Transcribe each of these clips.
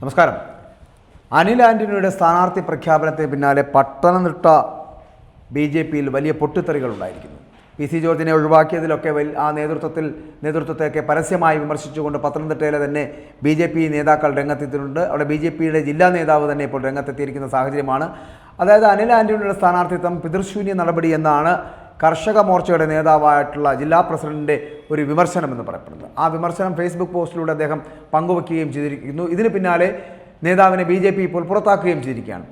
നമസ്കാരം. അനിൽ ആന്റണിയുടെ സ്ഥാനാർത്ഥി പ്രഖ്യാപനത്തെ പിന്നാലെ പട്ടണനിട്ട ബി ജെ പിയിൽ വലിയ പൊട്ടിത്തെറികൾ ഉണ്ടായിരിക്കുന്നു പി സി ജോർജിനെ ഒഴിവാക്കിയതിലൊക്കെ ആ നേതൃത്വത്തിൽ നേതൃത്വത്തെയൊക്കെ പരസ്യമായി വിമർശിച്ചുകൊണ്ട് പത്തനംതിട്ടയിലെ തന്നെ ബി ജെ പി നേതാക്കൾ രംഗത്തെത്തിയിട്ടുണ്ട്. അവിടെ ബി ജെ പിയുടെ ജില്ലാ നേതാവ് തന്നെ ഇപ്പോൾ രംഗത്തെത്തിയിരിക്കുന്ന സാഹചര്യമാണ്. അതായത് അനിൽ ആന്റണിയുടെ സ്ഥാനാർത്ഥിത്വം പിതൃശൂന്യ നടപടി എന്നാണ് കർഷക മോർച്ചയുടെ നേതാവായിട്ടുള്ള ജില്ലാ പ്രസിഡന്റിന്റെ ഒരു വിമർശനം എന്ന് പറയപ്പെടുന്നത് ആ വിമർശനം ഫേസ്ബുക്ക് പോസ്റ്റിലൂടെ അദ്ദേഹം പങ്കുവെക്കുകയും ചെയ്തിരിക്കുന്നു. ഇതിന് പിന്നാലെ നേതാവിനെ ബി ജെ പി ഇപ്പോൾ പുറത്താക്കുകയും ചെയ്തിരിക്കുകയാണ്.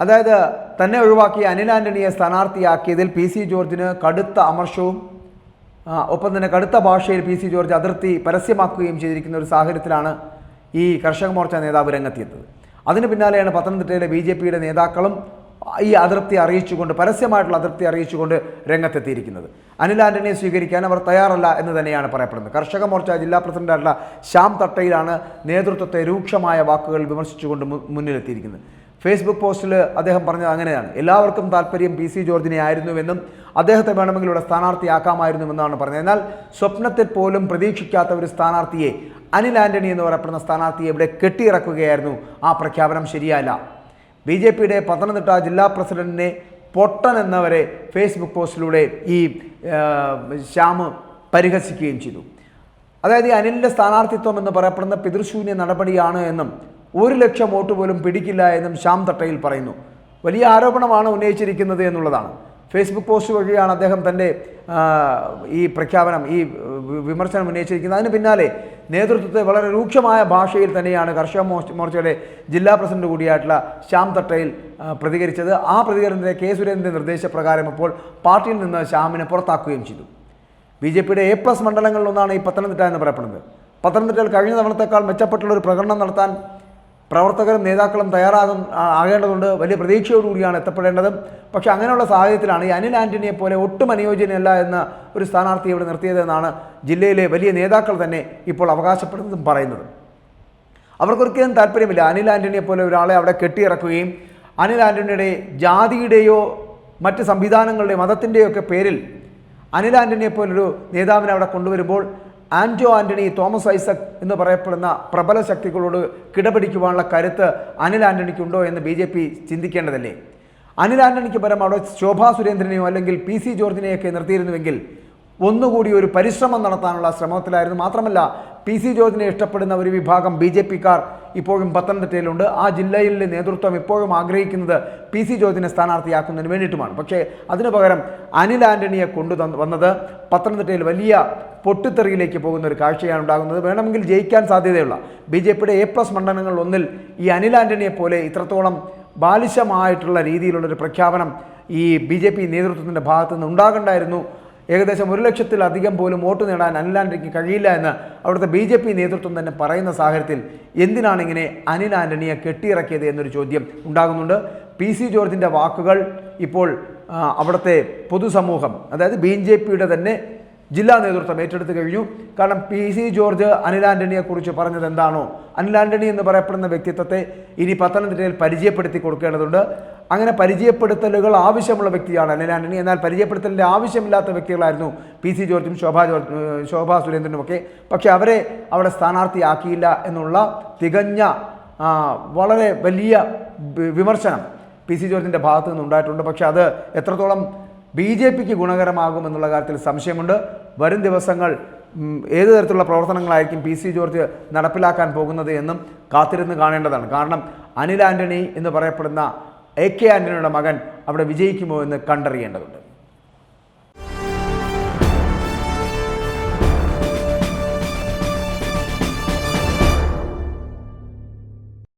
അതായത് തന്നെ ഒഴിവാക്കി അനിൽ ആന്റണിയെ സ്ഥാനാർത്ഥിയാക്കിയതിൽ പി സി ജോർജിന് കടുത്ത അമർഷവും ഒപ്പം തന്നെ കടുത്ത ഭാഷയിൽ പി സി ജോർജ് അതിർത്തി പരസ്യമാക്കുകയും ചെയ്തിരിക്കുന്ന ഒരു സാഹചര്യത്തിലാണ് ഈ കർഷക മോർച്ച നേതാവ് രംഗത്തെത്തിയത്. അതിന് പിന്നാലെയാണ് പത്തനംതിട്ടയിലെ ബി നേതാക്കളും ഈ അതൃപ്തി അറിയിച്ചുകൊണ്ട് പരസ്യമായിട്ടുള്ള അതൃപ്തി അറിയിച്ചുകൊണ്ട് രംഗത്തെത്തിയിരിക്കുന്നത്. അനിൽ ആന്റണിയെ സ്വീകരിക്കാൻ അവർ തയ്യാറല്ല എന്ന് തന്നെയാണ് പറയപ്പെടുന്നത്. കർഷക മോർച്ച ജില്ലാ പ്രസിഡന്റായിട്ടുള്ള ശ്യാം തട്ടയിലാണ് നേതൃത്വത്തെ രൂക്ഷമായ വാക്കുകൾ വിമർശിച്ചുകൊണ്ട് മുന്നിലെത്തിയിരിക്കുന്നത്. ഫേസ്ബുക്ക് പോസ്റ്റിൽ അദ്ദേഹം പറഞ്ഞത് അങ്ങനെയാണ്. എല്ലാവർക്കും താല്പര്യം പി സി ജോർജിനെ ആയിരുന്നുവെന്നും അദ്ദേഹത്തെ വേണമെങ്കിൽ ഇവിടെ സ്ഥാനാർത്ഥിയാക്കാമായിരുന്നുവെന്നാണ് പറഞ്ഞത്. എന്നാൽ സ്വപ്നത്തിൽ പോലും പ്രതീക്ഷിക്കാത്ത ഒരു സ്ഥാനാർത്ഥിയെ അനിൽ ആന്റണി എന്ന് പറയപ്പെടുന്ന സ്ഥാനാർത്ഥിയെ ഇവിടെ കെട്ടിയിറക്കുകയായിരുന്നു. ആ പ്രഖ്യാപനം ശരിയല്ല ബി ജെ പിയുടെ പത്തനംതിട്ട ജില്ലാ പ്രസിഡന്റിനെ പൊട്ടൻ എന്നവരെ ഫേസ്ബുക്ക് പോസ്റ്റിലൂടെ ഈ ശ്യാമ് പരിഹസിക്കുകയും ചെയ്തു. അതായത് ഈ അനിലിന്റെ സ്ഥാനാർത്ഥിത്വം എന്ന് പറയപ്പെടുന്ന പിതൃശൂന്യ നടപടിയാണ് എന്നും ഒരു ലക്ഷം വോട്ട് പോലും പിടിക്കില്ല എന്നും ശ്യാം തട്ടയിൽ പറയുന്നു. വലിയ ആരോപണമാണ് ഉന്നയിച്ചിരിക്കുന്നത് എന്നുള്ളതാണ്. ഫേസ്ബുക്ക് പോസ്റ്റ് വഴിയാണ് അദ്ദേഹം തന്റെ ഈ പ്രഖ്യാപനം ഈ വിമർശനം ഉന്നയിച്ചിരിക്കുന്നത്. അതിന് പിന്നാലെ നേതൃത്വത്തെ വളരെ രൂക്ഷമായ ഭാഷയിൽ തന്നെയാണ് കർഷക മോർച്ചയുടെ ജില്ലാ പ്രസിഡന്റ് കൂടിയായിട്ടുള്ള ശ്യാം തട്ടയിൽ പ്രതികരിച്ചത്. ആ പ്രതികരണത്തിന് കെ സുരേന്ദ്രന്റെ നിർദ്ദേശപ്രകാരം ഇപ്പോൾ പാർട്ടിയിൽ നിന്ന് ശ്യാമിനെ പുറത്താക്കുകയും ചെയ്തു. ബി ജെ പിയുടെ എ പ്ലസ് മണ്ഡലങ്ങളിലൊന്നാണ് ഈ പത്തനംതിട്ട എന്ന് പറയപ്പെടുന്നത്. പത്തനംതിട്ടയിൽ കഴിഞ്ഞ തവണത്തേക്കാൾ മെച്ചപ്പെട്ടുള്ള ഒരു പ്രകടനം നടത്താൻ പ്രവർത്തകരും നേതാക്കളും തയ്യാറാകും ആകേണ്ടതുണ്ട്. വലിയ പ്രതീക്ഷയോടുകൂടിയാണ് എത്തപ്പെടേണ്ടത്. പക്ഷേ അങ്ങനെയുള്ള സാഹചര്യത്തിലാണ് ഈ അനിൽ ആന്റണിയെ പോലെ ഒട്ടും അനുയോജ്യനല്ല എന്ന ഒരു സ്ഥാനാർത്ഥിയെ ഇവിടെ നിർത്തിയതെന്നാണ് ജില്ലയിലെ വലിയ നേതാക്കൾ തന്നെ ഇപ്പോൾ അവകാശപ്പെടുന്നതും പറയുന്നത്. അവർക്കൊരിക്കലും താല്പര്യമില്ല അനിൽ ആന്റണിയെ പോലെ ഒരാളെ അവിടെ കെട്ടിയിറക്കുകയും അനിൽ ആന്റണിയുടെ ജാതിയുടെയോ മറ്റ് സംവിധാനങ്ങളുടെയോ മതത്തിന്റെയോ ഒക്കെ പേരിൽ അനിൽ ആന്റണിയെ പോലൊരു നേതാവിനെ അവിടെ കൊണ്ടുവരുമ്പോൾ ആന്റോ ആന്റണി തോമസ് ഐസക് എന്ന് പറയപ്പെടുന്ന പ്രബല ശക്തികളോട് കിടപിടിക്കുവാനുള്ള കരുത്ത് അനിൽ ആന്റണിക്കുണ്ടോ എന്ന് ബി ജെ പി ചിന്തിക്കേണ്ടതല്ലേ? അനിൽ ആന്റണിക്ക് പരം അവിടെ ശോഭാ സുരേന്ദ്രനെയോ അല്ലെങ്കിൽ പി സി ജോർജിനെയൊക്കെ നിർത്തിയിരുന്നുവെങ്കിൽ ഒന്നുകൂടി ഒരു പരിശ്രമം നടത്താനുള്ള ശ്രമത്തിലായിരുന്നു. മാത്രമല്ല പി സി ജോർജിനെ ഇഷ്ടപ്പെടുന്ന ഒരു വിഭാഗം ബി ജെ പിക്കാർ ഇപ്പോഴും പത്തനംതിട്ടയിലുണ്ട്. ആ ജില്ലയിലെ നേതൃത്വം ഇപ്പോഴും ആഗ്രഹിക്കുന്നത് പി സി ജോർജിനെ സ്ഥാനാർത്ഥിയാക്കുന്നതിന് വേണ്ടിയിട്ടുമാണ്. പക്ഷേ അതിനു പകരം അനിൽ ആന്റണിയെ കൊണ്ടു വന്നത് പത്തനംതിട്ടയിൽ വലിയ പൊട്ടിത്തെറിയിലേക്ക് പോകുന്ന ഒരു കാഴ്ചയാണ് ഉണ്ടാകുന്നത്. വേണമെങ്കിൽ ജയിക്കാൻ സാധ്യതയുള്ള ബി ജെ പിയുടെ എ പ്ലസ് മണ്ഡലങ്ങളിൽ ഒന്നിൽ ഈ അനിൽ ആന്റണിയെ പോലെ ഇത്രത്തോളം ബാലിശമായിട്ടുള്ള രീതിയിലുള്ളൊരു പ്രഖ്യാപനം ഈ ബി ജെ പി നേതൃത്വത്തിന്റെ ഭാഗത്തുനിന്ന് ഉണ്ടാകണ്ടായിരുന്നു. ഏകദേശം ഒരു ലക്ഷത്തിലധികം പോലും വോട്ട് നേടാൻ ആന്റണിക്ക് കഴിയില്ല എന്ന് അവിടുത്തെ ബി ജെ പി നേതൃത്വം തന്നെ പറയുന്ന സാഹചര്യത്തിൽ എന്തിനാണ് ഇങ്ങനെ അനിൽ ആന്റണിയെ കെട്ടിയിറക്കിയത് എന്നൊരു ചോദ്യം ഉണ്ടാകുന്നുണ്ട്. പി സി ജോർജിന്റെ വാക്കുകൾ ഇപ്പോൾ അവിടുത്തെ പൊതുസമൂഹം അതായത് ബി ജെ പിയുടെ തന്നെ ജില്ലാ നേതൃത്വം ഏറ്റെടുത്ത് കഴിഞ്ഞു. കാരണം പി സി ജോർജ് അനിൽ ആന്റണിയെക്കുറിച്ച് പറഞ്ഞത് എന്താണോ? അനിൽ ആന്റണി എന്ന് പറയപ്പെടുന്ന വ്യക്തിത്വത്തെ ഇനി പത്തനംതിട്ടയിൽ പരിചയപ്പെടുത്തി കൊടുക്കേണ്ടതുണ്ട്. അങ്ങനെ പരിചയപ്പെടുത്തലുകൾ ആവശ്യമുള്ള വ്യക്തിയാണ്. അനിൽ ആന്റണി എന്നാൽ പരിചയപ്പെടുത്തലിന്റെ ആവശ്യമില്ലാത്ത വ്യക്തികളായിരുന്നു പി സി ജോർജും ശോഭാ ജോർജ് ശോഭാ സുരേന്ദ്രനും ഒക്കെ. പക്ഷേ അവരെ അവിടെ സ്ഥാനാർത്ഥിയാക്കിയില്ല എന്നുള്ള തികഞ്ഞ വളരെ വലിയ വിമർശനം പി സി ജോർജിന്റെ ഭാഗത്തു നിന്നുണ്ടായിട്ടുണ്ട് പക്ഷേ അത് എത്രത്തോളം ബി ജെ പിക്ക് ഗുണകരമാകുമെന്നുള്ള കാര്യത്തിൽ സംശയമുണ്ട്. വരും ദിവസങ്ങൾ ഏത് തരത്തിലുള്ള പ്രവർത്തനങ്ങളായിരിക്കും പി സി ജോർജ് നടപ്പിലാക്കാൻ പോകുന്നത് എന്നും കാത്തിരുന്ന് കാണേണ്ടതാണ്. കാരണം അനിൽ ആന്റണി എന്ന് പറയപ്പെടുന്ന എ കെ ആന്റണിയുടെ മകൻ അവിടെ വിജയിക്കുമോ എന്ന് കണ്ടറിയേണ്ടതുണ്ട്.